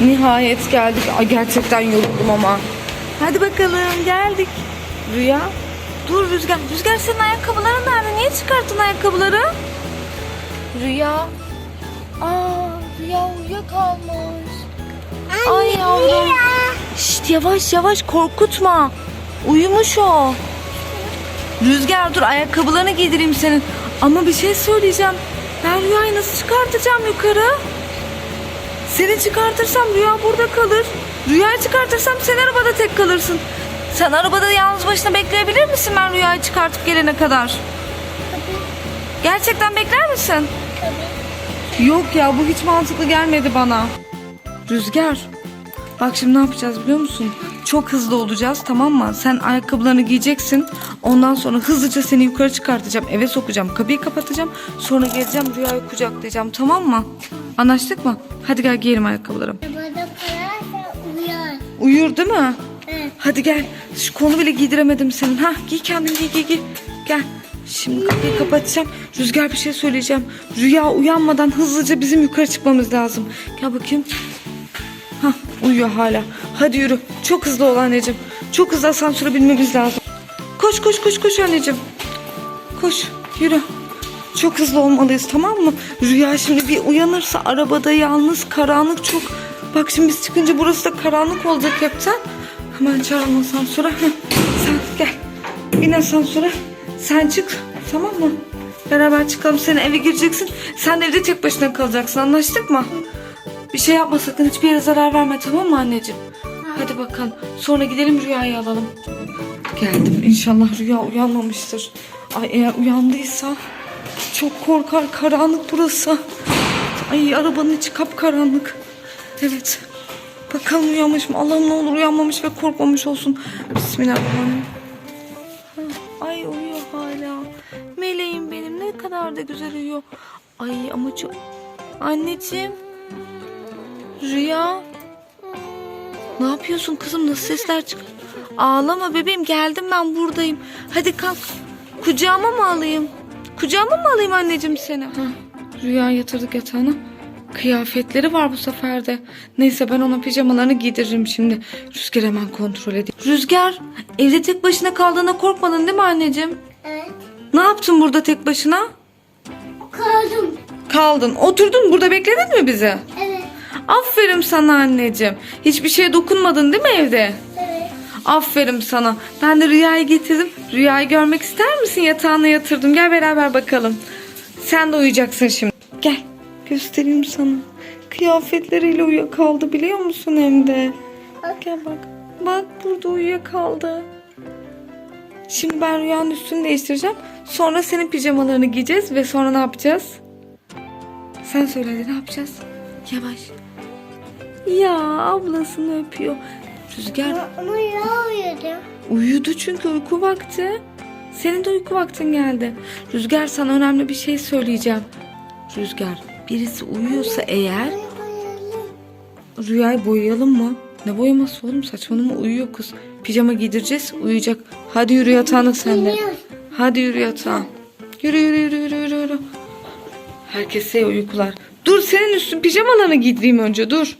Nihayet geldik. Ay gerçekten yoruldum ama. Hadi bakalım geldik. Rüya. Dur Rüzgar. Rüzgar senin ayakkabıların nerede? Niye çıkarttın ayakkabıları? Rüya. Aa, Rüya uyuyakalmış. Ay yavrum. Şşt yavaş yavaş korkutma. Uyumuş o. Rüzgar dur ayakkabılarını giydireyim senin. Ama bir şey söyleyeceğim. Ben Rüya'yı nasıl çıkartacağım yukarı? Seni çıkartırsam Rüya burada kalır. Rüyayı çıkartırsam sen arabada tek kalırsın. Sen arabada yalnız başına bekleyebilir misin ben Rüyayı çıkartıp gelene kadar? Gerçekten bekler misin? Yok ya bu hiç mantıklı gelmedi bana. Rüzgar. Bak şimdi ne yapacağız biliyor musun? Çok hızlı olacağız tamam mı? Sen ayakkabılarını giyeceksin. Ondan sonra hızlıca seni yukarı çıkartacağım. Eve sokacağım. Kapıyı kapatacağım. Sonra geleceğim Rüya'yı kucaklayacağım tamam mı? Anlaştık mı? Hadi gel giyelim ayakkabılarım. Arabada pararsa uyar. Uyur değil mi? Evet. Hadi gel. Şu konu bile giydiremedim senin. Ha giy kendin giy giy giy. Gel. Şimdi kapıyı kapatacağım. Rüzgar bir şey söyleyeceğim. Rüya uyanmadan hızlıca bizim yukarı çıkmamız lazım. Gel bakayım. Uyuyor hala. Hadi yürü. Çok hızlı ol anneciğim. Çok hızlı asansöre binmemiz lazım. Koş koş koş koş anneciğim. Koş yürü. Çok hızlı olmalıyız tamam mı? Rüya şimdi bir uyanırsa arabada yalnız karanlık çok. Bak şimdi biz çıkınca burası da karanlık olacak hepten. Hemen çağıralım asansöre. Sen gel. Bin asansöre. Sen çık tamam mı? Beraber çıkalım. Sen eve gireceksin. Sen de evde tek başına kalacaksın. Anlaştık mı? Bir şey yapma sakın. Hiçbir yere zarar verme tamam mı anneciğim? Hadi bakalım. Sonra gidelim Rüya'yı alalım. Geldim. İnşallah Rüya uyanmamıştır. Ay eğer uyandıysa çok korkar. Karanlık burası. Ay arabanın içi kapkaranlık. Evet. Bakalım uyanmış mı? Allah'ım ne olur uyanmamış ve korkmamış olsun. Bismillahirrahmanirrahim. Ay uyuyor hala. Meleğim benim ne kadar da güzel uyuyor. Ay ama çok... Anneciğim. Rüya. Ne yapıyorsun kızım? Nasıl sesler çıkıyor? Ağlama bebeğim geldim ben buradayım. Hadi kalk. Kucağıma mı alayım? Kucağıma mı alayım anneciğim seni? Ha, Rüya yatırdık yatağına. Kıyafetleri var bu sefer de. Neyse ben ona pijamalarını giydiririm şimdi. Rüzgar hemen kontrol edeyim. Rüzgar evde tek başına kaldığına korkmadın değil mi anneciğim? Evet. Ne yaptın burada tek başına? Kaldım. Kaldın. Oturdun burada bekledin mi bizi? Evet. Aferin sana anneciğim. Hiçbir şeye dokunmadın değil mi evde? Evet. Aferin sana. Ben de Rüya'yı getirdim. Rüya'yı görmek ister misin? Yatağına yatırdım. Gel beraber bakalım. Sen de uyuyacaksın şimdi. Gel. Göstereyim sana. Kıyafetleriyle uyuyakaldı biliyor musun hem de? Gel bak. Bak burada uyuyakaldı. Şimdi ben Rüya'nın üstünü değiştireceğim. Sonra senin pijamalarını giyeceğiz ve sonra ne yapacağız? Sen söyle ne yapacağız? Yavaş. Ya ablasını öpüyor. Rüzgar Ama ya uyudu. Uyudu çünkü uyku vakti. Senin de uyku vaktin geldi. Rüzgar sana önemli bir şey söyleyeceğim. Rüzgar birisi uyuyorsa eğer rüyayı boyayalım mı? Ne boyaması oğlum saçmalama uyuyor kız. Pijama giydireceğiz uyuyacak. Hadi yürü yatağına sen de. Hadi yürü yatağa. Yürü yürü yürü yürü yürü. yürü. Herkese uykular. Dur senin üstün pijamalarını giydireyim önce dur.